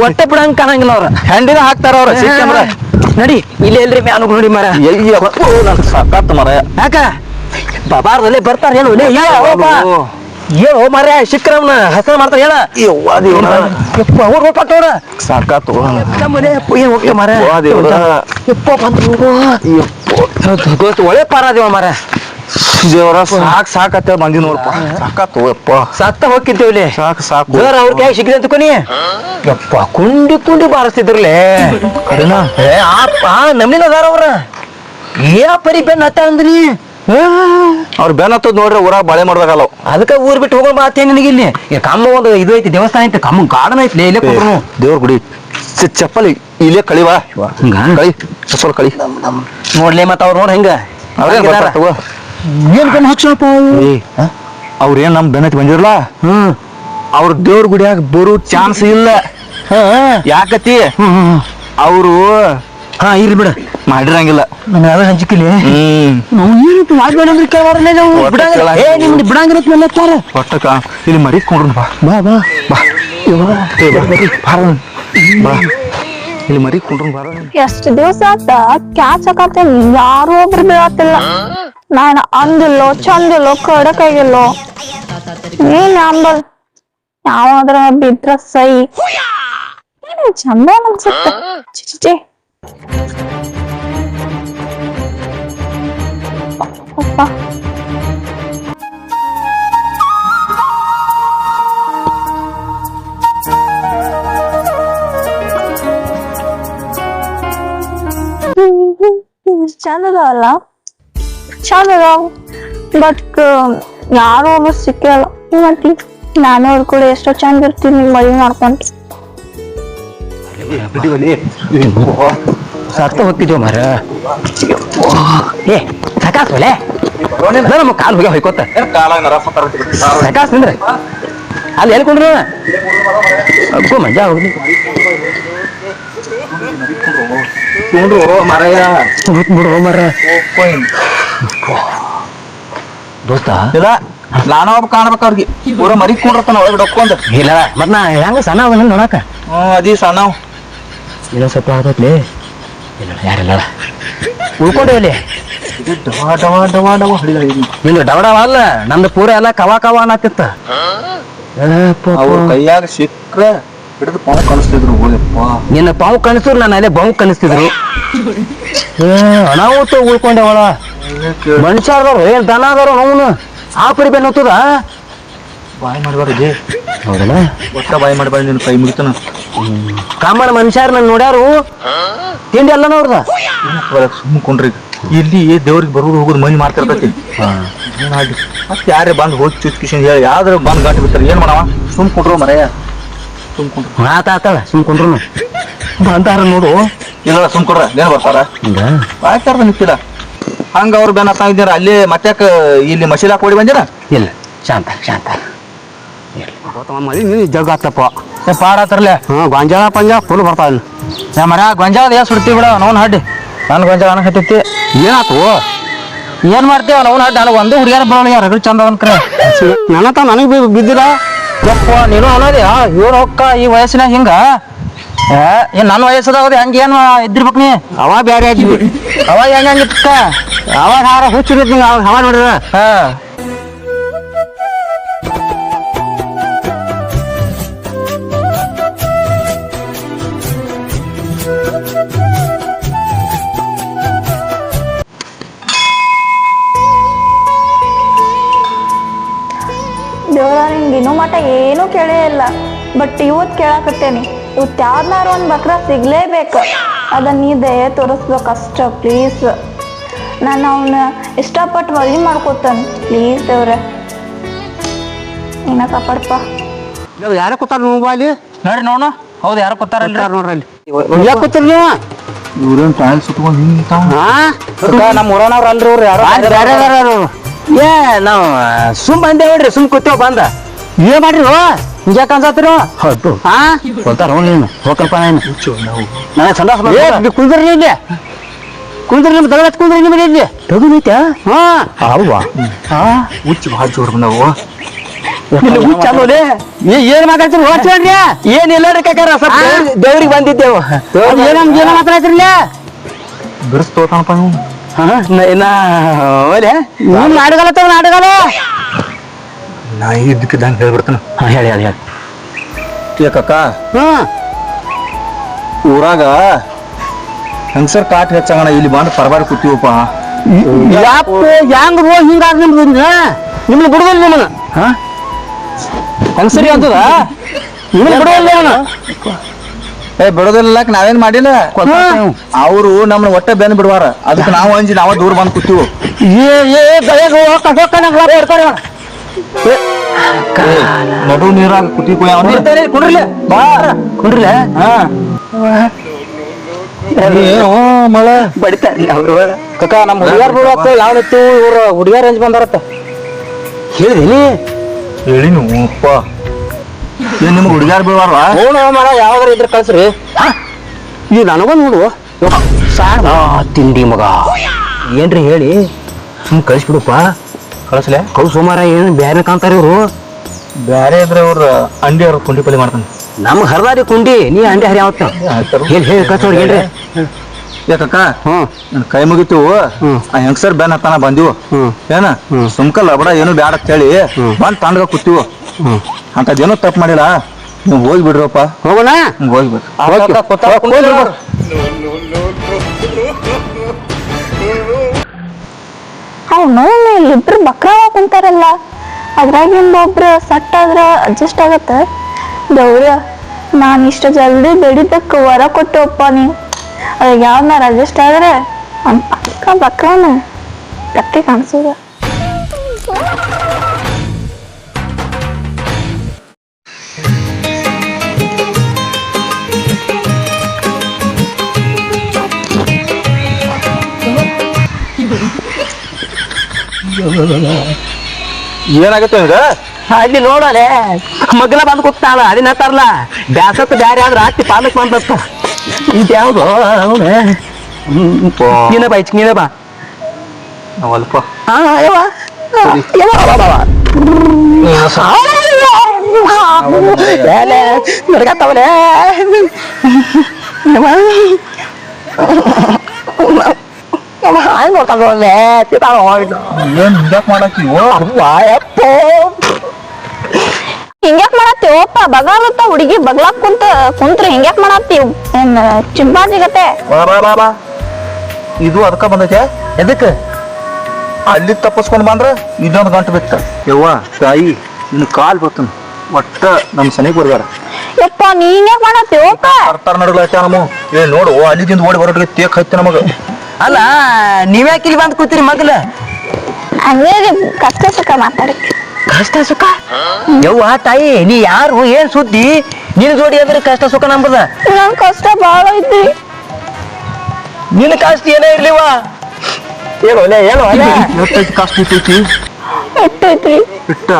ಒಟ್ಟೆ ಬಿಡಂಗ್ ಕಾಣಂಗಿಲ್ಲ ಅವ್ರ. ಹೆಂಡಿನ ಹಾಕ್ತಾರ ಅವ್ರ ಸಿಕ್ಕಂದ್ರ ನಡಿ ಇಲ್ಲಿ ಎಲ್ರಿ ಮ್ಯಾನು ನೋಡಿ ಮರ ಎಲ್ಲಿ ಸಾಕಾತ್ ಮರ ಯಾಕ? ಬರ್ತಾರೆ ಬರ್ತಾರ ಹೇಳು ಹೇಳ ಮರ ಶಿಕ್ರಮ್ನ ಹಸನ ಮಾಡ್ತಾರ ಹೇಳ. ಅವ್ರು ಹೋಗ್ತಾರ ಸಾಕಾತು ಏನ್ ಹೋಗ್ತೇವ ಮರ ಒಳ್ಳೆ ಪಾರ ಪಾರಾದೇವ ಮರ ದೇವ್ರ ಸಾಕ್ ಸಾಕತ್ತ ಮಂದಿ ನೋಡಪ್ಪ. ಸಾಕಾತು ಯಪ್ಪ. ಸತ್ತ ಹೋಗ್ತಿದ್ದೇವಲ್ಲಿ ಸಾಕ್ ಸಾಕು. ಜೋರ ಅವ್ರ ಕೈ ಸಿಕ್ಕಿದೆ ಅಂತ ಕೊನಿ. ಯಪ್ಪ ಕುಂಡಿ ಕುಂಡಿ ಬಾರಿಸ್ತಿದ್ರಲ್ಲೇ. ಕರೆನಾ ಏ ಆಪ್ ಆ ನಮ್ನಿನ ಅದಾರ ಅವ್ರ. ಏ ಪರಿ ಬೆನ್ ಹತ್ತ ಅಂದ್ರಿ ಅವ್ರ ಬೆನ್ ಹತ್ತದ್ ನೋಡ್ರಿ ಊರಾಗ ಬಾಳೆ ಮಾಡ್ದಾಗಲ್ಲ. ಅದಕ್ಕೆ ಊರ್ ಬಿಟ್ಟು ಹೋಗೋ ಬಾತೇ ನಿನಗೆ ಇಲ್ಲಿ? ಈ ಕಮ್ಮ ಒಂದು ಇದು ಐತಿ ದೇವಸ್ಥಾನ ಐತಿ ಕಮ್ಮ ಗಾರ್ಡನ್ ಐತಿ ಇಲ್ಲೇ ಕೊಟ್ರು ದೇವ್ರ ಗುಡಿ. ಚ- ಚಪ್ಪಲಿ ಇಲ್ಲೇ ಕಳಿವಾ ಹಿಂಗ? ಕಳಿ ಚಪ್ಪಲ್ ಕಳಿ. ನೋಡ್ಲಿ ಮತ್ತ ಅವ್ರು ನೋಡಿ ಹೆಂಗ. ಅವ್ರೇನ್. ಬರ್ತಾರ ತಗೋ? ಏನ್ ಹಚ್ಚಪ್ಪ ಏ ಅವ್ರೇನ್ ನಮ್ ಬೆನ್ನತ್ ಬಂದಿರಲ್ಲ? ಹ್ಮ್ ಅವ್ರ ದೇವ್ರ ಗುಡಿಯಾಗ ಬರೋ ಚಾನ್ಸ್ ಇಲ್ಲ. ಹಾ. ಯಾಕತಿ ಅವರು ಹಾ ಇರ್ಲಿ ಬಿಡ. ಮಾಡಿರಂಗಿಲ್ಲ. ನನಗೆ ಅದ ಹಂಚಿಕಿಲಿ. ನಾವು ಏನಿತ್ತು ಮಾಡ್ಬೇಡ ಅಂದ್ರೆ ಕೇಳಬಾರಲ್ಲ ನಾವು? ಬಿಡಂಗಿಲ್ಲ. ಏ ನಿಮ್ದು ಬಿಡಂಗಿರತ್ ಮೇಲೆ ಹಚ್ಚಾರ ಒಟ್ಟಕ ಇಲ್ಲಿ ಮರಿಸ್ಕೊಂಡ್ರು ಬಾ. ಬಾ ಬಾ. ಬಾ. ಬಾ, ಬಾರ ಬಾ. ಇಲ್ಲಿ ಮರಿಕೊಂಡ್ರು ಬಾರ ಎಷ್ಟ್ ದಿವಸ ಆತ? ಕ್ಯಾಚ್ ಹಾಕತ್ತೇನಿ ಯಾರು ಒಬ್ರು ಬೀಳತ್ತಿಲ್ಲ. ನಾನ್ ಅಂದಿಲ್ಲೋ ಚಂದಿಲ್ಲೋ ಕಡಕಾಗಿಲ್ಲೋ ನೀನ್ ಅಂಬಲ್ ಯಾವಾದ್ರ ಬಿದ್ರ ಸೈ ಏನ್ ಚಂದ ಅನ್ಸುತ್ತೆ ಛೀ, ಛೀ, ಛೀ. ಅಪ್ಪ ಚಂದ ಅದಾವಲ್ಲ ಚಂದ ಅದಾವ ಬಟ್ ಯಾರು ಒಬ್ಬ ಸಿಕ್ಕಲ್ಲ. ಮತ್ತಿ ನಾನು ಅವ್ರ ಕೂಡ ಎಷ್ಟೋ ಚಂದ ಇರ್ತೀನಿ ಮದುವೆ ಮಾಡ್ಕೊಂಡು ಸತ್ತ ಹೋಗ್ತಿದ್ವ ಮರ ಏ ಸಕಾಸ್ ಒಲೆ ನಮ್ಮ ಕಾಲು ಹೋಗಿ ಹೊಯ್ಕೋತ. ಸಕಾಸ್ ನಿಂದ್ರೆ? ಅಲ್ಲಿ ಎಲ್ಲಿ ಕೊಂಡ್ರು ಅಗ್ಗೋ ಮಜಾ ಹೋಗ್ಲಿ. ನೋಡ್ರು ಮರಯ್ಯ ಬಿಡು ಮರ ದೋಸ್ತ? ಇಲ್ಲ ನಾನು ಒಬ್ಬ ಕಾಣ್ಬೇಕು ಅವ್ರಿಗೆ. ಪೂರ ಮರಿ ಮರಿಕೊಂಡ್ರತಾನ ಒಳಗೆ ಡೊಕ್ಕೊಂಡ್ ಇಲ್ಲ ಮತ್ ನಾ ಹೆಂಗ ಸಣ್ಣ ಅವನ ನೋಡಕ? ಹ್ಮ್ ಅದೀ ಸಣ್ಣ ಇಲ್ಲ ಸ್ವಲ್ಪ ಆಗತ್ಲಿ ಇಲ್ಲ ಯಾರಿಲ್ಲ ಉಳ್ಕೊಂಡೆ ಇಲ್ಲಿ. ಡವಾ ಡವಾ ಡವಾ ಡವಾ ಹೊಡಿದ ನಿಂದು ಡವಡವ ಅಲ್ಲ. ನಮ್ದು ಪೂರ ಎಲ್ಲ ಕವಾ ಕವ ಅನ್ನತ್ತಿತ್ತ ಅವ್ರ ಕೈಯಾಗ ಸಿಕ್ಕ್ರೆ ಹಿಡಿದು ಪಾವು ಕಳಿಸ್ತಿದ್ರು ನಿನ್ನ ಪಾವು ಕನಸಿದ್ರು ನಾನು ಅಲ್ಲೇ ಬಾವು ಕನಿಸ್ತಿದ್ರು ಅನಾಹುತ ಉಳ್ಕೊಂಡೆವಳ ಮನುಷ್ಯರ್ದವ್ರು ಏನ್ ದನ ಅದಾರ ಅವನು ಆ ಪರಿ ಹೋಗ್ತದ ಬಾಯ್ ಮಾಡಬಾರ್ದು ಹೌದಲ್ಲ? ಒಟ್ಟ ಬಾಯ್ ಮಾಡಬಾರ್ದು ನಿನ್ನ ಕೈ ಮುಗಿತನ. ಕಾಮನ್ ಮನುಷ್ಯರ್ ನನ್ ನೋಡ್ಯಾರು? ತಿಂಡಿ ಎಲ್ಲ ನೋಡ್ದ ಸುಮ್ಮ ಕೊಂಡ್ರಿ. ಇಲ್ಲಿ ದೇವ್ರಿಗೆ ಬರೋದು ಹೋಗೋದು ಮನಿ ಮಾಡ್ತಿರ್ತೈತಿ. ಮತ್ತೆ ಯಾರೇ ಬಂದು ಹೋಗಿ ಚುಚ್ಕಿಶನ್ ಹೇಳಿ ಯಾವ್ದಾರ ಬಂದ್ ಗಾಟಿ ಬಿಡ್ತಾರೆ ಏನ್ ಮಾಡವ? ಸುಮ್ ಕುಂಡ್ರು ಮರೆಯ. ಸುಮ್ ಕುಂಡ್ರು. ಆತ ಆತಳ ಸುಮ್ ಕುಂಡ್ರು ಬಂದಾರ ನೋಡು. ಇಲ್ಲ ಸುಮ್ ಕೊಡ್ರ. ಏನ್ ಬರ್ತಾರ. ಆಯ್ತಾರ ನಿಂತಿಲ್ಲ. ಹಂಗ ಅವ್ರು ಬೆನ್ನ ತಂದಿರ ಅಲ್ಲಿ ಮತ್ತೆ ಇಲ್ಲಿ ಮಸೀಲಾ ಕೊಡಿ ಬಂದಿರ? ಇಲ್ಲ ಶಾಂತ ಶಾಂತ. ನೀನು ಜಗ್ ಆತಪ್ಪ. ಪಾಡತ್ರಲೆ ಹ್ಞೂ ಗೊಂಜಾಳ ಪಂಜಾಳ ಫುಲ್ ಬರ್ತಾವ ಇಲ್ಲಿ ನಾ ಮರ ಗೊಂಜಾಳ ಎಷ್ಟು ಸುಡ್ತೀವಿ ಬಿಡ ನೋನ್ ಹಡ್ಡಿ. ನನ್ ಗೊಂಜಾಳ ಅನ್ನ ಹತ್ತೈತಿ. ಏನಾತು? ಏನ್ ಮಾಡ್ತೀವ ನೋನ್ ಹಡ್ಡಿ? ನನಗೆ ಒಂದು ಹುಡುಗಿಯರ ಬರೋಣ ಯಾರು ರಗಡ್ ಚಂದ ಅವನ ಕರೆ ನನ್ನ ತ ನನಗೆ ಬಿದ್ದಿಲ್ಲ? ಯಪ್ಪ ನೀನು ಅನ್ನೋದ್ಯಾ ಇವ್ರ ಹೊಕ್ಕ ಈ ವಯಸ್ಸಿನಾಗ ಹಿಂಗ? ಏ, ಏನ್ ನನ್ನ ವಯಸ್ಸದಾಗ ಹೆಂಗ ಏನು ಇದ್ದಿರ್ಬೇಕು ನೀ? ಅವ ಬೇರೆ ಆಗಿದ್ವಿ ಅವಾಗ ಹೆಂಗ ಹಂಗಿತ್ತ ಅವಾಗ ಹಾರ ಹುಚ್ಚಿರುತ್ತೆ ಅವಾಗ ಹವಾ ನೋಡಿದ್ರ ಹಾ. ದೇವ್ರ ನಿಂಗೆ ಇನ್ನೂ ಮಟ್ಟ ಏನೂ ಕೇಳೇ ಇಲ್ಲ. ಬಟ್ ಇವತ್ತು ಕೇಳಾಕತ್ತೇನಿ. ಇವತ್ತು ಯಾವ್ದಾರು ಒಂದ್ ಬಕ್ರ ಸಿಗ್ಲೇಬೇಕು. ಅದನ್ನ ನೀ ದಯೆ ತೋರಿಸ್ಬೇಕು ಅಷ್ಟ ಪ್ಲೀಸ್ ನಾನು ಅವನ ಇಷ್ಟಪಟ್ಟು ಮದುವೆ ಮಾಡ್ಕೋತಾನೆ ಪ್ಲೀಸ್ ದೇವ್ರೆ. ನೀನ ಕಾಪಾಡಪ್ಪ ಯಾರ ಕೂತಾರ ಮೊಬೈಲ್ ನೋಡ್ರಿ ನೋಡ. ಹೌದು ಯಾರು ಕೊತ್ತಾರಲ್ರಿ ನೋಡ್ರಿ ಅಲ್ಲಿ. ಯಾಕೆ ಕೂತಿರ್ ನೀವು? ಇವ್ರೇನ್ ಟೈಲ್ ಸುತ್ಕೊಂಡು ಹಿಂಗ ಹಾ? ನಮ್ಮ ಊರನವ್ರ ಅಲ್ರಿ ಅವ್ರು ಯಾರು ಬೇರೆ ಏ ನಾವು ಸುಮ್ ಬಂದೆ ನೋಡ್ರಿ ಸುಮ್ ಕೂತೇವ್ ಬಂದ. ಏನ್ ಮಾಡ್ರಿ ಹಿಂಗ್ಯಾಕ ಅನ್ಸತ್ರಿ ಹೌದು. ಹಾ? ಕೊಡ್ತಾರ ನೀನು. ಹೋಗಲ್ಪ ನೀನು. ನನಗೆ ಸಂಡಾಸ ಏ ಕುಂದ್ರಿ ಇಲ್ಲಿ. ಕುಂದ್ರಿ ನಿಮ್ ತಗತ್ ಕುಂದ್ರಿ ನಿಮ್ಗೆ ಇಲ್ಲಿ ತಗುದೈತೆ ಹಾ. ಹೌವಾ ಹಾ. ಹುಚ್ಚು ಭಾಳ ಜೋರ್ ಏನ್ ಮಾತಾಡ್ತೀರಿ ಏನಿಲ್ಲ ರೀ ಕಾಕಾರ ದೇವ್ರಿಗೆ ಬಂದಿದ್ದೇವು ಏನಂಗ್ ಏನ ಮಾತಾಡ್ತಿರ್ಲಿ? ಬಿಡಿಸ್ತೋತಾನಪ್ಪ ನೀವು. ಹಾ ನಾ ನೀನ್ ನಾ ಇದ್ದಕ್ಕಿದ್ದಂಗೆ ಹೇಳ್ಬಿಡ್ತಾನ. ಹಾ ಹೇಳಿ ಹೇಳಿ ಹೇಳಿ. ಏ ಕಕ್ಕ. ಹ್ಮ್ ಊರಾಗ ಹೆಂಗಸರ್ ಕಾಟ್ ಹೆಚ್ಚಾಗಣ ಇಲ್ಲಿ ಬಂದು ಪರವಾಗಿ ಕೂತೀವಪ್ಪ. ಯಾಪ ಹೆಂಗ್ ರೋ ಹಿಂಗಾಗ ನಿಮ್ದು ನಿಮ್ನ ಬಿಡುದಿಲ್ಲ ನಿಮ್ಮನ್ನ ಹಾ? ಹೆಂಗಸರಿ ಅಂತದ? ನಿಮ್ಮನ್ನ ಬಿಡುದಿಲ್ಲ ನಿಮ್ಮನ್ನ ಏ ಬಿಡೋದಿಲ್ಲ ನಾವೇನ್ ಮಾಡಿಲ್ಲ? ಅವರು ನಮ್ಮನ್ನ ಒಟ್ಟೆ ಬೆನ್ ಬಿಡುವಾರ. ಅದಕ್ಕೆ ನಾವು ಅಂಜಿ ನಾವ ದೂರ ಬಂದ್ ಕೂತೀವಿ. ಏ ಏ ಗಳೆಗ ಹೋಗ ಹೋಗ ನಂಗೆ ಹೇಳ್ತಾರೆ ನಡು ನೀರಾಗ ಕುಂಡ್ರಲ್ಲ ಬಾ. ಕುಂಡ್ರಲ್ಲ ಹಾ. ಏನೋ ಮಳೆ. ಬಡಿತಾರೆ ಅವ್ರು ಕಕ್ಕ ನಮ್ಮ ಹುಡುಗಾರ ಬಿಡುವತ್ತ ಯಾವ ನಿತ್ತು ಇವ್ರ ಹುಡುಗಾರ ರೇಂಜ್ ಬಂದಾರತ್ತ? ಹೇಳಿದಿನಿ ಹೇಳಿ. ಅಪ್ಪ. ಏನು ನಿಮ್ಗೆ ಹುಡುಗಾರ್ ಬೀಳ್ವಾರ ಅವನು ಮರ ಯಾವ್ದಾರ ಇದ್ರ ಕಳ್ಸ್ರಿ. ಈ ನನಗೊಂದು ನೋಡು. ಸಾಣ ತಿಂಡಿ ಮಗ. ಏನ್ರಿ ಹೇಳಿ? ಸುಮ್ ಕಳಿಸ್ಬಿಡುಪ್ಪ. ಕಳಿಸ್ಲೆ? ಕೌ ಸುಮಾರ ಏನು ಬೇರೆ ಕಾಣ್ತಾರ ಇವರು? ಬೇರೆ ಇದ್ರೆ ಅವ್ರ ಅಂಡಿ ಅವ್ರ ಕುಂಡಿ ಪಲ್ಲೆ ಮಾಡ್ತಾನೆ. ನಮ್ಗೆ ಹರದಾರಿ ಕುಂಡಿ ನೀ ಅಂಡಿ ಹರಿ ಯಾವತ್ತ ಹೇಳಿ ಹೇಳಿ ಕಳ್ಸೋರು ಏನ್ರಿ ಯಾಕಕ್ಕ ನನ್ ಕೈ ಮುಗಿತು. ಆ ಹೆಂಗಸರ್ ಬ್ಯಾನ್ ಹತ್ತಾನ ಬಂದಿವು. ಏನ? ಸುಮ್ಕ ಸುಮ್ಕಲ್ ಲಬಡ ಏನು ಬ್ಯಾಡ ಅಂತ ಹೇಳಿ ಬಂದ್ ತಂಡ್ಗ ಕೂತೀವು. ಹ್ಮ್ ಅಂತದೇನೋ ತಪ್ಪು ಮಾಡಿಲ್ಲ. ನೀವು ಹೋಗಿ ಬಿಡ್ರಪ್ಪ. ಹೋಗೋಣ? ಹಿಂಗ್ ಹೋಗ್ಬೇಕು ಅವ್ನು ಇಲ್ಲಿಬ್ರು ಬಕ್ರ ಕುಂತಾರಲ್ಲ. ಅದ್ರಾಗಿಂದ ಒಬ್ರು ಸಟ್ ಆದ್ರ ಅಡ್ಜಸ್ಟ್ ಆಗತ್ತ? ದೇವ್ರ ನಾನು ಇಷ್ಟ ಜಲ್ದಿ ಬೆಳಿದಕ್ಕೆ ವರ ಕೊಟ್ಟೆವಪ್ಪ ನೀ. ಅದ್ರಾಗ ಯಾವ್ದಾರ ಅಡ್ಜಸ್ಟ್ ಆದ್ರೆ ಅಂತ ಪಕ್ಕ ಬಕ್ರನ ಕತ್ತೆ ಕಾಣಿಸೋದ. ಏನಾಗತ್ತೆ ಈಗ ಅಲ್ಲಿ ನೋಡಲೆ ಮಗ್ಲ ಬಂದು ಕೂತಾಳ ಅದಿನ ತರ್ಲ ಬ್ಯಾಸತ್ತು ಬ್ಯಾರೆ ಆದ್ರೆ ಹತ್ತಿ ಪಾಲಕ್ ಬಂದತ್ತ ಇದ್ಯಾವ್ದು ಅವನ? ನೀನ ಬಾ ಈಚೆ ನೀನ ಬಾ. ಅವಲ್ಪ ಹಾ ಯವ್ವ. ಯವ್ವ, ಬಾ, ಬಾ, ಬಾ. ಏಲೆ, ನಡ್ಕತ್ತವಲೆ. ಯವ್ವ. ಯವ್ವ, ಹಂಗ್ ನೋಡ್ತಾಳಲೆ, ಹೋಯ್ತು. ಏನ್ ಹಿಂಗ್ಯಾಕ್ ಮಾಡಾಕಿ ಅವ್ವ, ಯಪ್ಪೋ. ಹಿಂಗ್ಯಾಕ್ ಮಾಡತ್ತೀವಪ್ಪ ಬಗಾಲತ್ತ ಹುಡುಗಿ ಬಗ್ಲಾಕ್ ಕುಂತ ಕುಂತ್ರ ಹಿಂಗ್ಯಾಕ್ ಮಾಡತ್ತೀವ್ ಏನ್ ಚಿಂಪಾಂಜಿ ಗತೆ ಬಾ ಬಾ ಬಾ ಬಾ ಇದು ಅದಕ್ಕ ಬಂದೈತೆ? ಎದಕ್ಕೆ? ಅಲ್ಲಿ ತಪ್ಪಸ್ಕೊಂಡ್ ಬಂದ್ರ ಇದೊಂದು ಗಂಟು ಬಿತ್ತ. ಯವ್ವ ತಾಯಿ ನಿನ್ ಕಾಲ್ ಬರ್ತನ್ ಒಟ್ಟ ನಮ್ ಸನಿಗ್ ಬರ್ಬಾರ ಯಪ್ಪ ನೀ ಹಿಂಗ್ಯಾಕ್ ಮಾಡತ್ತೀವಪ್ಪ ತರ್ತಾರ ನಡುಗ್ಲೈತೆ ನಮ್ಮ ಏ ನೋಡು ಅಲ್ಲಿದಿಂದ ಓಡಿ ಬರೋಟಿಗೆ ತೇಕ್ ಹತ್ತೆ ನಮಗ. ಅಲ್ಲ ನೀವ್ಯಾಕೆ ಇಲ್ಲಿ ಬಂದ್ ಕೂತೀರಿ ಮಗಲ ಹಂಗೆ ಕಷ್ಟ ಸುಖ ಮಾತಾಡಿ ಕಷ್ಟ ಸುಖ? ಯವ್ವ ತಾಯಿ ನೀ ಯಾರು ಏನ್ ಸುದ್ದಿ? ನಿನ್ ಜೋಡಿ ಅಂದ್ರೆ ಕಷ್ಟ ಸುಖ ನಂಬದ? ನನ್ ಕಷ್ಟ ಬಾಳ ಐತಿ ನಿನ್ನ ಕಷ್ಟ ಏನೇ ಇರ್ಲಿವ ಏನು ಒಲೆ ಏನು ಒಲೆ ಎಷ್ಟೈತಿ ಕಷ್ಟ ಇರ್ತೈತಿ ಎಷ್ಟೈತ್ರಿ? ಇಟ್ಟ?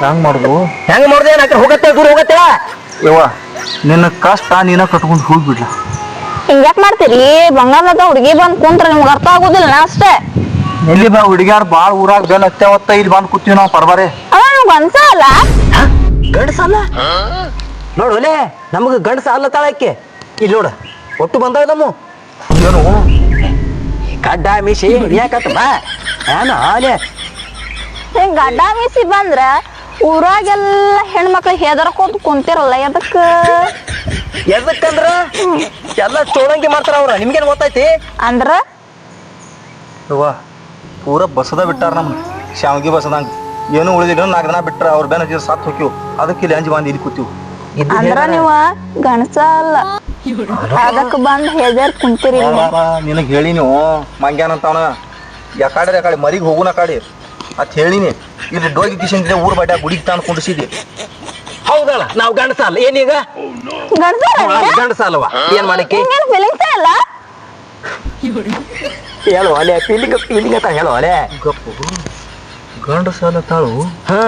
ಹೆಂಗ್ ಮಾಡುದು? ಹೆಂಗ್ ಮಾಡ್ದೆ? ಏನಾಕ ಹೋಗತ್ತೆ ದೂರ ಹೋಗತ್ತೆ? ಯವ್ವ ನಿನ್ನ ಕಷ್ಟ ನೀನ ಕಟ್ಕೊಂಡು ಹೋಗ್ಬಿಡ್ಲ. ಹಿಂಗ್ಯಾಕ್ ಮಾಡ್ತೀರಿ? ಬಂಗಾರದ ಹುಡುಗಿ ಬಂದ್ ಕುಂತ್ರ ನಿಮ್ಗೆ ಅರ್ಥ ಆಗುದಿಲ್ಲ ನಾ ಅಷ್ಟೇ. ಎಲ್ಲಿ ಬಾ ಹುಡುಗ್ಯಾರ ಬಾಳ ಊರಾಗ ಅತ್ತೆ ಹತ್ತೇವತ್ತ ಇಲ್ಲಿ ಬಂದ್ ಕೂತೀವಿ ನಾವು ಪರಬಾರೆ ಅವ ನಮ್ಗೆ ಅನ್ಸಲ್ಲ ಗಂಡಸಲ್ಲ ನೋಡು ಒಲೆ ನಮಗೆ ಗಂಡಸ ಅಲ್ಲ ತಾಳಕ್ಕೆ ಇಲ್ಲಿ ನೋಡು ಒಟ್ಟು ಬಂದಾಗ ನಮ್ಮ ಏನು? ಗಡ್ಡ ಮೀಸಿ ಯಾಕತ್ತ ಬಾ. ಏನ ಆಲೆ? ಹಿಂಗ್ ಗಡ್ಡ ಮೀಸಿ ಬಂದ್ರ ಊರಾಗೆಲ್ಲ ಹೆಣ್ಮಕ್ಳು ಹೆದರ್ಕೊಂತ ಕುಂತಿರಲ್ಲ ಎದಕ್ಕ? ಎದಕ್ಕಂದ್ರ? ಎಲ್ಲ ಚೋಳಂಗಿ ಮಾಡ್ತಾರ ಅವ್ರ ನಿಮ್ಗೇನ್ ಗೊತ್ತೈತಿ? ಅಂದ್ರ? ಅವ್ವ ಪೂರ ಬಸದ ಬಿಟ್ಟಾರ ನಮ್ಮ ಶಾವಿಗೆ ಬಸದಂಗ. ಏನು ಉಳಿದಿಲ್ಲ ನಾಲ್ಕು ದಿನ ಬಿಟ್ರ ಅವ್ರ ಬೆನ್ನ ಸಾತ್ ಸತ್ ಹೋಕ್ಕಿವು. ಅದಕ್ಕೆ ಇಲ್ಲಿ ಅಂಜಿ ಬಂದು ಇಲ್ಲಿ ಕೂತೀವಿ. ಅಂದ್ರ ನೀವ ಗಣಸ ಅಲ್ಲ. ಅದಕ್ ಬಂದ್ ಹೆದರ್ ಕುಂತಿರಿ. ನಿನಗೆ ಹೇಳಿ ನೀವು ಮಂಗ್ಯಾನ ಅಂತಾವನ ಯಾಕಾಡ್ರಿ ಯಾಕಾಡಿ ಮರಿಗೆ ಹೋಗುನ ಕಾಡಿ. ಅತ್ ಹೇಳಿನಿ ಇಲ್ಲಿ ಡೋಗಿ ಕಿಶನ್ ಊರ್ ಬಡ್ಡ ಗುಡಿಗೆ ತಾನು ಕುಂಡಿಸಿದಿ. ಹೌದಲ್ಲ ನಾವು ಗಂಡಸ ಅಲ್ಲ ಏನೀಗ? ಗಂಡಸಾಲವಾ ಏನ್ ಮಾಡಕ್ಕೆ? ಹೇಳು ಅಲೆ ಹೇಳು ಅಲೆ. ಗಪ್ಪು ಗಂಡ ಸಾಲ ತಾಳು? ಹಾ.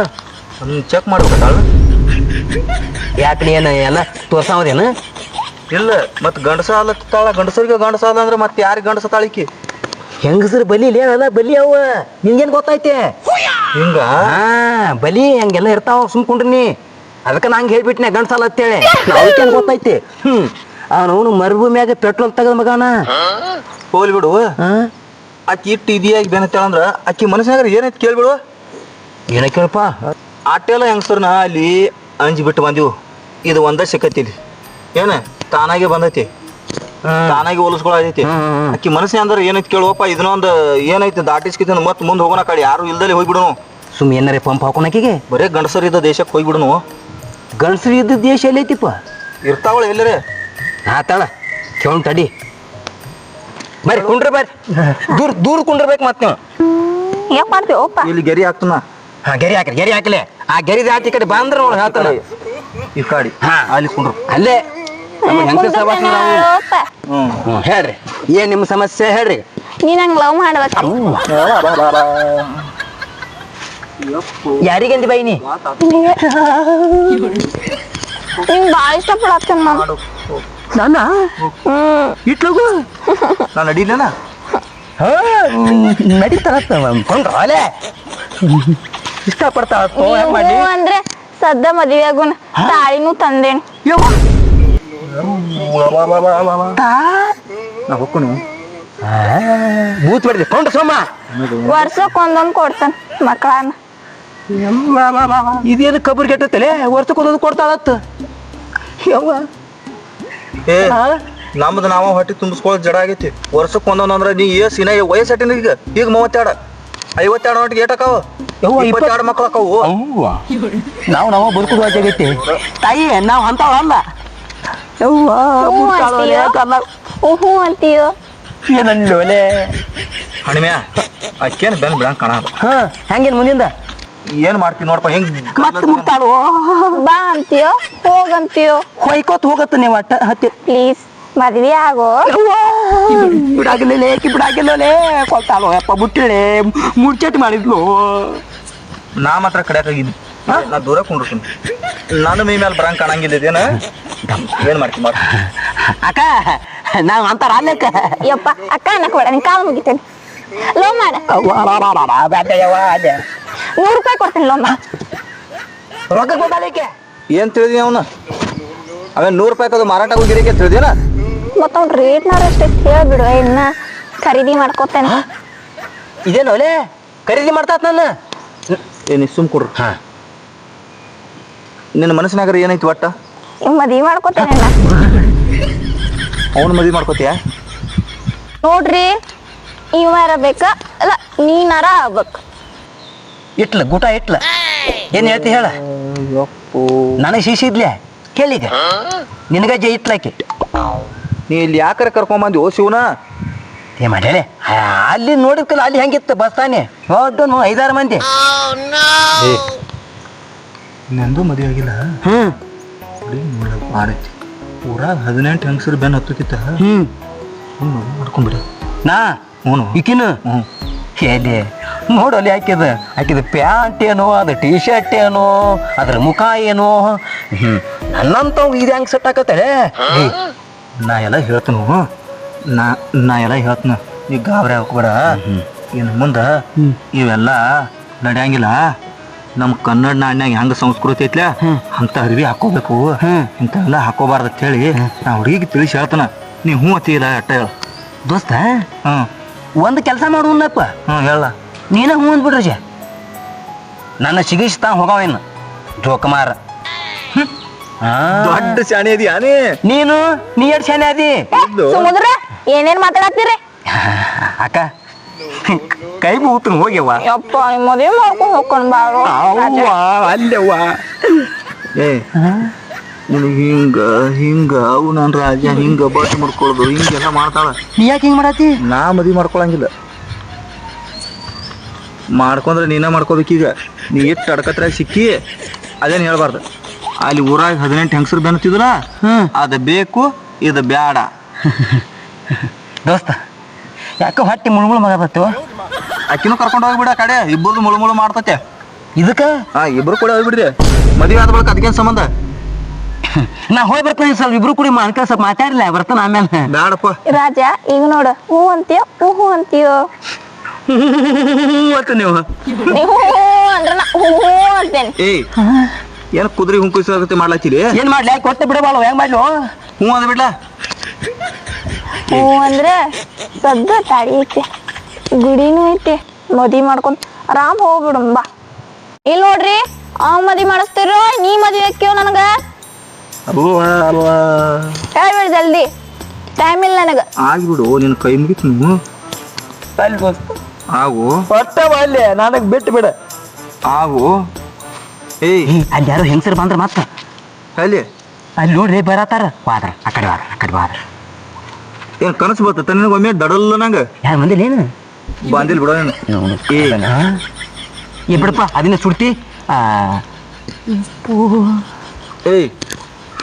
ಚೆಕ್ ಮಾಡ್ಬೇಕು ತಾಳು? ಯಾಕೆ ಏನ ಏನು ಎಲ್ಲ ತೋರ್ಸಾವದೇನು? ಇಲ್ಲ ಮತ್ತೆ ಗಂಡಸ ಅಲ್ಲ ತಾಳ ಗಂಡಸರಿಗೆ ಗಂಡಸ ಅಲ್ಲ ಅಂದ್ರೆ ಮತ್ತೆ ಯಾರಿಗೆ ಗಂಡಸ ತಾಳಿಕಿ ಹೆಂಗಸರು ಬಲಿ ಅವೆಲ್ಲ ಬಲಿ ಅವ ನಿನ್ಗೇನ್ ಗೊತ್ತೈತೆ? ಹಿಂಗ? ಬಲಿ ಹಂಗೆಲ್ಲ ಇರ್ತಾವ ಸುಮ್ಕೊಂಡ್ರಿ ನೀ ಅದಕ್ಕೆ ನಂಗೆ ಹೇಳ್ಬಿಟ್ನೆ ಗಂಡ್ಸಲ್ಲ ಅಂತೇಳಿ. ಅದಕ್ಕೆ ಗೊತ್ತೈತಿ? ಹ್ಮ್. ಅವನು ಮರುಭೂಮಿಯಾಗ ಪೆಟ್ರೋಲ್ ತೆಗದ ಮಗನ. ಹೋಗ್ಲಿ ಬಿಡು. ಅಕ್ಕಿ ಆಕಿ ಇಟ್ಟು ಇದಿಯಾಗಿ ಬೆನತ್ತಾಳಂದ್ರ ಆಕಿ ಮನಸ್ಸಿನಾಗ ಏನೈತಿ ಕೇಳ್ಬಿಡು. ಏನ ಕೇಳಪ್ಪ? ಆಟೆಲ್ಲ ಹೆಂಗಸರ್ನ ಅಲ್ಲಿ ಅಂಜಿ ಬಿಟ್ಟು ಬಂದಿವು. ಇದು ಒಂದ ಸಿಕ್ಕತ್ತಿಲಿ ಏನ? ತಾನಾಗೆ ಬಂದೈತಿ. ತಾನಾಗೆ ಹೋಲಿಸ್ಕೊಳತೈತಿ. ಆಕಿ ಮನಸ್ಸಿನ ಅಂದ್ರೆ ಏನೈತಿ ಕೇಳುವಪ್ಪ ಇದನ್ನೊಂದ್ ಏನೈತಿ ದಾಟಿಸ್ಕಿತ ಮತ್ತೆ ಮುಂದೆ ಹೋಗೋಣ ಕಡೆ. ಯಾರು ಇಲ್ದಲ್ಲಿ ಹೋಗ್ಬಿಡೋನು. ಸುಮ್ ಏನಾರೇ ಪಂಪ್ ಹಾಕೋಣಕಿಗೆ ಬರೇ ಗಂಡಸರ್ ಇದ್ದ ದೇಶಕ್ಕೆ ಹೋಗ್ಬಿಡೋನು. ಗಂಡಸರ್ ಇದ್ದ ದೇಶ ಎಲ್ಲೈತಿಪ್ಪ? ಇರ್ತಾವಳ ಎಲ್ಲರೇ? ಆತಾಳ ಕೇಳ್ ತಡಿ. ಬರ್ರಿ ಕುಂಡ್ರ ಬರ್ರಿ. ದೂರ ದೂರ ಕುಂಡ್ರಬೇಕು ಮತ್ತೆ ನೀವು. ಮಾಡ್ತೀವಪ್ಪ ಇಲ್ಲಿ ಗೆರಿ ಹಾಕ್ತನ. ಹಾ ಗೆರಿ ಹಾಕ್ರಿ ಗೆರಿ ಹಾಕ್ಲೆ. ಆ ಗೆರಿ ದಾಟಿ ಈ ಕಡೆ ಬಂದ್ರೆ ನೋಡಿ ಹೇಳ್ತಾನೆ. ಈ ಕಾಡಿ. ಹಾ. ಅಲ್ಲಿ ಕುಂಡ್ರು. ಅಲ್ಲೇ. ನಮ್ಮ ನಾವು ಹೇಳ್ರಿ. ಏನ್ ನಿಮ್ಮ ಸಮಸ್ಯೆ ಹೇಳ್ರಿ. ನೀ ನಂಗೆ ಲವ್ ಮಾಡ್ಬೇಕು. ಯಾರಿಗಂದಿ ಬೈ ನೀ? ಬಾಳ ಭಾಳ ಇಷ್ಟಪಡತ್ತೇನೆ ನಾನು? ನಾನ ಇಟ್ಲಗು ನಾನು ನಡೀಲೇನ? ಹಾ ನಡೀತಾರತ್ತ ಕೊಂಡ್ರ ಅಲೆ ಇಷ್ಟಪಡ್ತಾಳ ಯಾಕೆ ಮಾಡಿ ನೀವು ಅಂದ್ರೆ ಸದ್ದ ಮದುವೆ ಆಗುನ್ ತಾಳಿನೂ ತಂದೇನು. ನಾ ಹೊಕ್ಕನು. ಬೂತ್ ಬಿಡ್ರಿ ಕೊಂಡ ಸೋಮ. ವರ್ಷಕ್ಕೆ ಒಂದೊಂದು ಕೊಡ್ತಾನೆ ಮಕ್ಕಳನ್ನ ಇದೇನು ಕಬ್ಬರ್ ಕೆಟ್ಟತ್ತಲೆ ವರ್ಷಕ್ಕೊಂದೊಂದು ಕೊಡ್ತಾಳತ್ತ. ಯವ್ವ. ಏ ಹಾ? ನಮ್ದು ನಾವ ಹೊಟ್ಟಿ ತುಂಬಿಸ್ಕೊಳ್ಳೋದು ಜಡ ಆಗೈತಿ. ವರ್ಷಕ್ಕೆ ಒಂದೊಂದು ಅಂದ್ರೆ ನೀ ಏ ಸಿನ ವಯಸ್ಸು ಅಟ್ಟಿನ ಈಗ. ಈಗ ಮೂವತ್ತೆರಡು. ಐವತ್ತೆರಡು ಒಟ್ಟಿಗೆ ಏಟ್ ಅಕ್ಕಾವ ಯವ್ವ, ಇಪ್ಪತ್ತೆರಡು ಮಕ್ಳು ಅಕ್ಕಾವು ನಾವು ನಾವು ಬದುಕುದು ಆಗೈತಿ. ತಾಯಿ ನಾವು ಅಂತಾವ ಅಲ್ಲ ಯವ್ವ ಹ್ಞೂ ಅಂತೀಯೋ? ಏನಲ್ಲೋಲೆ? ಹಣಿಮ್ಯಾ ಅಕ್ಕೇನು ಬೆನ್ ಬಿಡಂಗ್ ಕಾಣ ಹಾ. ಹೆಂಗೇನ್ ಮುಂದಿಂದ? ಏನ್ ಮಾಡ್ತೀನಿ ನೋಡಪ್ಪ ಹೆಂಗ್ ಮತ್ತೆ ಮುಟ್ಟಾಳು? ಬಾ ಅಂತೀಯೋ? ಹೋಗಂತೀಯೋ? ಹೊಯ್ಕೋತ್ ಹೋಗತ್ತ ನೀವು ಅಟ್ಟ ಹತ್ತಿ. ಪ್ಲೀಸ್ ಮದ್ವೆ ಆಗೋ? ಬಿಡಾಗಿಲ್ಲ ಕಿ ಬಿಡಾಗಿಲ್ಲೋಲೆ ಕೊಟ್ಟಾಳು ಯಪ್ಪ ಬುಟ್ಟಿಳೆ ಮುಡ್ಚಟ್ ಮಾಡಿದ್ಲು. ನಾ ಮಾತ್ರ ಕಡ್ಯಾಕಾಗಿದ್ನಿ ನಾ ದೂರ ಕುಂಡಿರ್ತೀನಿ ನಾನು ಮೈ ಮೇಲೆ ಬರಂಗ್ ಕಾಣಂಗಿಲ್ಲ ಇದೇನ ಏನ್ ಮಾಡ್ತೀನಿ ಮಾಡ. ಅಕ್ಕ ನಾವು ಅಂತಾರ ಅಲ್ಲಕ್ಕ. ಯಪ್ಪ ಅಕ್ಕ ಅನ್ನಕ್ ಬೇಡ ನಿನ್ ಕಾಲು ಮುಗಿತೇನೆ. ಲೋ ಮಾಡ. ನೂರು ರೂಪಾಯಿ ಕೊಡ್ತೀನಿ ಲೋ ರೊಕ್ಕ ಕೊಡಲಿಕ್ಕೆ ಏನ್ ತಿಳಿದಿ ಅವನು? ಅವೇ ನೂರು ರೂಪಾಯಿ ಅದು ಮಾರಾಟ ಹೋಗಿರಿಕೆ ತಿಳಿದೇನ? ರೇಟ್ ರೇಟ್ನಾರ ಅಷ್ಟೇ ಹೇಳ್ಬಿಡು ಇನ್ನ ಖರೀದಿ ಮಾಡ್ಕೋತೇನೆ. ಇದೇನು ಒಲೆ? ಖರೀದಿ ಮಾಡ್ತಾತ್ ನಾನು ಏನು ಸುಮ್ ಕೊಡ್ರಿ. ಹಾ. ನಿನ್ನ ಮನಸ್ಸಿನಾಗ ಏನೈತಿ ಒಟ್ಟ? ಮದ್ವಿ ಮಾಡ್ಕೋತೇನೆ ಅವನು ಅವ್ನ ಮದ್ವಿ ಮಾಡ್ಕೋತೀಯ? ನೋಡ್ರಿ ಇವಾರ ಬೇಕಾ? ಅಲ್ಲ ನೀನಾರ ಆಗ್ಬೇಕು? ಇಟ್ಲ ಗೂಟ ಇಟ್ಲ. ಏನ್ ಹೇಳ್ತಿ ಹೇಳ? ನನಗೆ ಶಿಶಿದ್ಲೆ ಕೇಳಿಗ. ನಿನಗ ಜೈ ಇಟ್ಲಾಕಿ ನೀ ಇಲ್ಲಿ ಯಾಕರ ಕರ್ಕೊಂಬಂದಿ ಓ ಶಿವನ? ಏ ಮಾಡ್ಯಾಳೆ ಅಲ್ಲಿ ನೋಡಿದ್ಕಲ್ಲ ಅಲ್ಲಿ ಹೆಂಗಿತ್ತು ಬಸ್ತಾನೆ ಹೋದ್ದು ಐದಾರು ಮಂದಿ. ನಂದು ಮದುವೆ ಆಗಿಲ್ಲ. ಹ್ಮ್. ಮಾಡೈತಿ ಊರಾಗ ಹದಿನೆಂಟು ಹೆಂಗಸರು ಬೆನ್ ಹತ್ತಕ್ಕಿತ್ತ ಹ್ಮ್. ಹ್ಞೂ ಮಾಡ್ಕೊಂಬಿಡಿ. ನಾ? ಹ್ಞೂ ಈಕಿನ? ಹ್ಞೂ ಎಲ್ಲಿ ಅಲ್ಲಿ ಹಾಕಿದ ಹಾಕಿದ ಪ್ಯಾಂಟ್ ಏನೋ ಅದು ಟೀ ಶರ್ಟ್ ಏನೋ ಅದ್ರ ಮುಖ ಏನೋ. ಹ್ಞೂ ನನ್ನಂತವ್ ಇದು ಹೆಂಗೆ ಸೆಟ್ ಹಾಕತ್ತಳೆ ನಾ ಎಲ್ಲ ಹೇಳ್ತನು ನಾ ನಾ ಎಲ್ಲ ಹೇಳ್ತನ. ಈಗ ಗಾಬರಿ ಹಾಕೋಬೇಡ ಇನ್ನು ಮುಂದೆ ಇವೆಲ್ಲ ನಡೆಯಂಗಿಲ್ಲ. ನಮ್ಮ ಕನ್ನಡ ನಾಣ್ಯಾಗ ಹೆಂಗ ಸಂಸ್ಕೃತಿ ಐತ್ಲ? ಅಂತ ಅರ್ವಿ ಹಾಕೋಬೇಕು. ಇಂಥವೆಲ್ಲ ಹಾಕೋಬಾರ್ದು ಅಂತ ಹೇಳಿ ನಾ ಹುಡುಗಿಗೆ ತಿಳಿಸಿ ಹೇಳ್ತಾನ. ನೀ ಹ್ಞೂ ಅತ್ತಿಲ್ಲ ಅಟ್ಟ ಹೇಳ. ದೋಸ್ತ ಹ್ಞೂ. ಒಂದು ಕೆಲಸ ಮಾಡುವನ್ನಪ್ಪ ಹ್ಞೂ ಹೇಳ. ನೀನ ಹ್ಞೂ ಅಂದ್ಬಿಡ್ರಿ ನನ್ನ ಸಿಗಿಸ್ತಾ ಹೋಗವೇನು ಜೋಕುಮಾರ. ಹಾ. ದೊಡ್ಡ ಶಾಣೆ ಅದಿ ಯಾನೇ ನೀನು ನೀ ಎರಡು ಶಾಣೆ ಅದಿ? ಏನೇನ್ ಮಾತಾಡತ್ತೀರಿ? ಅಕ್ಕ ಕೈ ಮುಗಿತು ಹೋಗ್ಯವ ಯಪ್ಪ ನಿಮ್ ಮಾಡ್ಕೊಂಡು ಹೋಗ್ಕೊಂಡ್ ಬಾರೋ ಅವ್ವ ಅಲ್ಲವ್ವ ಏ ನಿನಗೆ ಹಿಂಗ ಹಿಂಗ ಅವು ನನ್ನ ರಾಜ ಹಿಂಗ ಬಟ್ ಮಾಡ್ಕೊಳ್ಳೋದು ಹಿಂಗೆಲ್ಲ ಮಾಡ್ತಾಳ ನೀ ಯಾಕೆ ಹಿಂಗ್ ಮಾಡತ್ತಿ ನಾ ಮದುವೆ ಮಾಡ್ಕೊಳಂಗಿಲ್ಲ ಮಾಡ್ಕೊಂಡ್ರೆ ನೀನ ಮಾಡ್ಕೋಬೇಕೀಗ ನೀ ಎಷ್ಟು ಅಡಕತ್ರ ಸಿಕ್ಕಿ ಅದೇನು ಹೇಳ್ಬಾರ್ದು. ಅಲ್ಲಿ ಊರಾಗ ಹದಿನೆಂಟು ಹೆಂಗಸರು ಬೆನ್ನತ್ತಿದ್ರ ಹ್ಮ್. ಅದು ಬೇಕು ಇದು ಬೇಡ ದೋಸ್ತ. ಯಾಕೆ ಹಟ್ಟಿ ಮುಳುಮುಳು ಮಗ ಬತ್ತು ಅಕ್ಕಿನೂ ಕರ್ಕೊಂಡು ಹೋಗ್ಬಿಡ ಕಡೆ. ಇಬ್ಬರು ಮುಳುಮುಳು ಮುಳು ಮಾಡ್ತತೆ. ಇದಕ್ಕ? ಹಾ ಇಬ್ರು ಕೂಡ ಹೋಗ್ಬಿಡ್ರಿ. ಮದುವೆ ಆದ ಬಳಿಕ ಅದಕ್ಕೇನು ಸಂಬಂಧ? ನಾ ಹೋಗಿ ಬರ್ತೀನಿ ಸ್ವಲ್ಪ ಇಬ್ರು ಕೂಡ ಮಾಡ್ಕ ಸ್ವಲ್ಪ ಮಾತಾಡ್ಲ ಬರ್ತಾನ ಆಮೇಲೆ. ಬೇಡಪ್ಪ ರಾಜ ಈಗ ನೋಡು ಹೂ ಅಂತೀಯೋ ಹೂ ಅಂತೀಯೋ? ಒತ್ತು ನೀವು? ನೀವು ಕುದ್ರಿ ಅಂತೇನೆ. ಏಯ್ ಏನು ಕುದುರೆ ಹುಂಕುಸಾಗತ್ತೆ ಮಾಡ್ಲಾತಿರಿ ಏನ್ ಮಾಡ್ಲಿ ಕೊಟ್ಟೆ ಬಿಡಬಾಳು ಹೆಂಗ್ ಮಾಡ್ಲು ಹ್ಞೂ ಅಂದ ಹ್ಞೂ ಅಂದ್ರೆ ಸದ್ದ ತಾಳಿ ಐತಿ. ಗುಡಿನೂ ಐತಿ. ಮದಿ ಮಾಡ್ಕೊಂಡ್ ಆರಾಮ್ ಹೋಗ್ಬಿಡು ಬಾ. ಇಲ್ಲಿ ನೋಡ್ರಿ ಅವ್ ಮದಿ ಮಾಡಿಸ್ತಿರೋ ನೀ ಮದಿ ಹಾಕ್ಯೋ ನನಗ? ಅಲ್ವಾ ಅಲ್ವಾ? ಹೇಳ್ಬಿಡು ಜಲ್ದಿ. ಟೈಮ್ ಇಲ್ಲ ನನಗ. ಆಗ್ಬಿಡು ನಿನ್ನ ಕೈ ಮುಗಿತು ಆಗು. ಒಟ್ಟ ಬಾಲ್ಯ ನನಗ್ ಬಿಟ್ಟು ಬಿಡ. ಆಗು. ಏಯ್. ಅಲ್ಲಿ ಯಾರೋ ಹೆಂಗಸರು ಬಂದ್ರ ಮತ್ತ ಅಲ್ಲಿ. ಅಲ್ಲಿ ನೋಡ್ರಿ ಬರತಾರ ವಾದ್ರ ಆ ಕಡೆ ವಾದ್ರ ಆ ಕಡೆ ವಾದ್ರ ಏನು ಕನಸು ಬರ್ತೈತೆ ನಿನಗೊಮ್ಮೆ ದಡಲ್ಲ ನಂಗೆ. ಯಾರು ಬಂದಿಲ್ಲ ಏನು ಬಂದಿಲ್ಲ ಬಿಡೋ ನೀನು ಏ ಏ. ಬಿಡಪ್ಪ ಅದನ್ನ ಸುಡ್ತಿ. ಆ ಏಯ್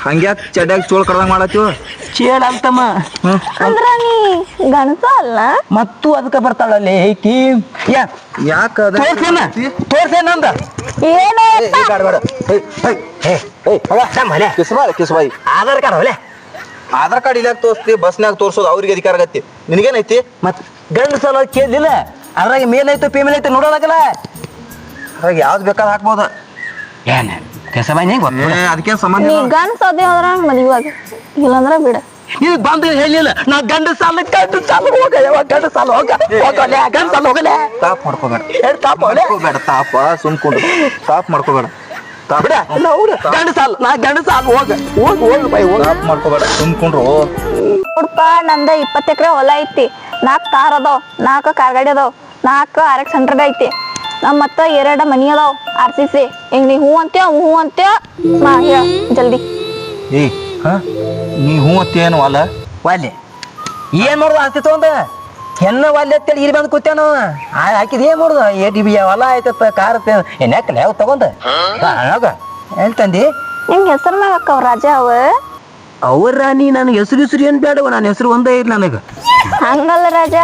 ಹಂಗ್ಯಾಕ್ ಚಡ್ಯಾಗ ಚೋಳ ಕಡ್ದಂಗ್ ಮಾಡತ್ತೀವ ಚೇಳ ಅಂತಮ್ಮ ಅಂದ್ರ ನೀ ಗಣಸ ಅಲ್ಲ? ಮತ್ತು ಅದಕ್ಕೆ ಬರ್ತಾಳಲ್ಲ ಏಕಿ ಯಾ ಯಾಕ ಅದ ತೋರ್ಸೇನ ತೋರ್ಸೇನ ಅಂದ ಏನು ಏ, ಬ್ಯಾಡ. ಏಯ್, ಏಯ್, ಏಯ್, ಹೋಗ. ಕಿಸ್ಬಾಯ್, ಕಿಸ್ಬಾಯ್. ಆಧಾರ್ ಕಾರ್ಡ್ ಹೊಲೆ ಆಧಾರ್ ಕಾರ್ಡ್ ಇಲ್ಲಾಕ್ ತೋರಿಸ್ತಿ ಬಸ್ನ್ಯಾಗ ತೋರ್ಸೋದು ಅವ್ರಿಗೆ ಅಧಿಕಾರ ಆಗತ್ತಿ. ನಿನಗೇನೈತಿ? ಮತ್ ಗಂಡ ಸಲ ಕೇಳಿಲ್ಲ. ಅದ್ರಾಗ ಐತೆ ಪೇಮೇಲ್ ಐತೆ ನೋಡೋದಾಗಲ್ಲ ಅದ್ರಾಗ ಯಾವ್ದು ಬೇಕಾದ್ರೆ ಹಾಕ್ಬೋದು. ಏನ್ ಗೊತ್ತ ಏ ಅದಕ್ಕೆ ಸಂಬಂಧ ನೀ ಇಲ್ಲ. ಗಂಡಸ ಅದೇ ಹೋದ್ರ ಮದುವೆ ಆಗ. ಇಲ್ಲಂದ್ರ ಬಿಡ. ನೀನು ಬಂದು ಹೇಳಿಲ್ಲ ನಾ ಗಂಡ ಸಾಲ ಗಂಡ ಸಾಲ ಹೋಗ ಯಾವ ಗಂಡ ಸಾಲ ಹೋಗ. ಹೋಗಲೆ ಗಂಡ ಸಾಲ ಹೋಗಲೆ. ತಾಪ್ ಮಾಡ್ಕೋಬೇಡ. ತಾಪ ಮಾಡ್ಕೋಬೇಡ ತಾಪ. ಸುಮ್ಕೊಂಡು. ತಾಪ್ ಮಾಡ್ಕೋಬೇಡ. ತಾಪ್ ಬಿಡ. ನೋಡು ಗಂಡ ಸಾಲ ನಾ ಗಂಡ ಸಾಲ ಹೋಗ. ಹೋಗ ಹೋಗ್ ಬೈ ಹೋಗ. ಮಾಡ್ಕೋಬೇಡ. ನೋಡ್ಪ ನಂದ ಇಪ್ಪತ್ತು ಎಕರೆ ಹೊಲ ಐತಿ. ನಾಲ್ಕು ಕಾರ್ ಅದಾವ ನಾಲ್ಕು ಕಾರ್ ಗಾಡಿ ಅದಾವ ನಾಲ್ಕು ಆರ್ ಎಕ್ಸ್ ಹಂಡ್ರೆಡ್ ಐತಿ. ನಮ್ಮ ಮತ್ತ ಎರಡು ಮನಿ ಅದಾವ ಆರ್ ಸಿ ಸಿ. ಈಗ ನೀ ಹೂ ಅಂತೀಯ ಹೂ ಅಂತೀಯ? ಮಾ ಹೇಳ ಜಲ್ದಿ. ಏಯ್ ಹಾ? ನೀ ಹ್ಞೂ ಅತ್ತೇನು ಅಲ್ಲ ವಾಲ್ಯ ಏನ್ ಮಾಡುದು ಆಗ್ತಿತ್ತು ತಗೊಂಡ? ಹೆಣ್ಣ ವಾಲ್ಯ ಅಂತೇಳಿ ಇಲ್ಲಿ ಬಂದು ಕೂತೇನೋ ಹಾಕಿದ ಏನ್ ಮಾಡುದು? ಏ ಟಿ ಬಿ ಹೊಲ ಆಯ್ತಪ್ಪ ಕಾರ್ ನೆಕ್ಕಲ್ಲ ಯಾವ ತಗೊಂಡ. ಹೇಳ್ತಂದಿ ಎಲ್ಲಿ ತಂದಿ? ನಿಂಗೆ ಹೆಸರು ಅಕ್ಕವ್ ರಾಜ ಅವ? ಅವ್ರ ರಾಣಿ ನನಗೆ ಹೆಸರು ಹೆಸರು ಏನ್ ಬೇಡವ ನನ್ನ ಹೆಸರು ಒಂದೇ ಇಲ್ಲ ನನಗೆ. ಹಂಗಲ್ಲ ರಾಜ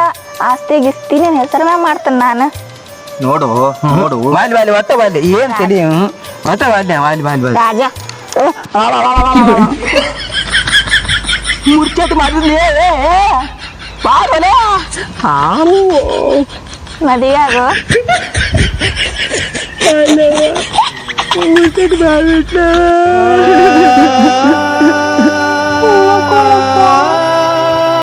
ಆಸ್ತಿ ಗಿಸ್ತಿ ನಿನ್ ಹೆಸರು ಮ್ಯಾಗ ಮಾಡ್ತೇನೆ ನಾನು. ನೋಡು ನೋಡು. ವಾಲಿ ವಾಲಿ ಒಟ್ಟ ವಾಲಿ ಏನ್ ತಡಿ ಒತ್ತ ಬಾಲಿ ಬಾಲಿ ವಾಲಿ ವಾಲಿ ವಾಲಿ ರಾಜ. ಮುರ್ಚಟ್ ಮಾಡಿದ್ಲಿ bỏ rồi đó không mà đi à rồi Hello, I'm going to get married now.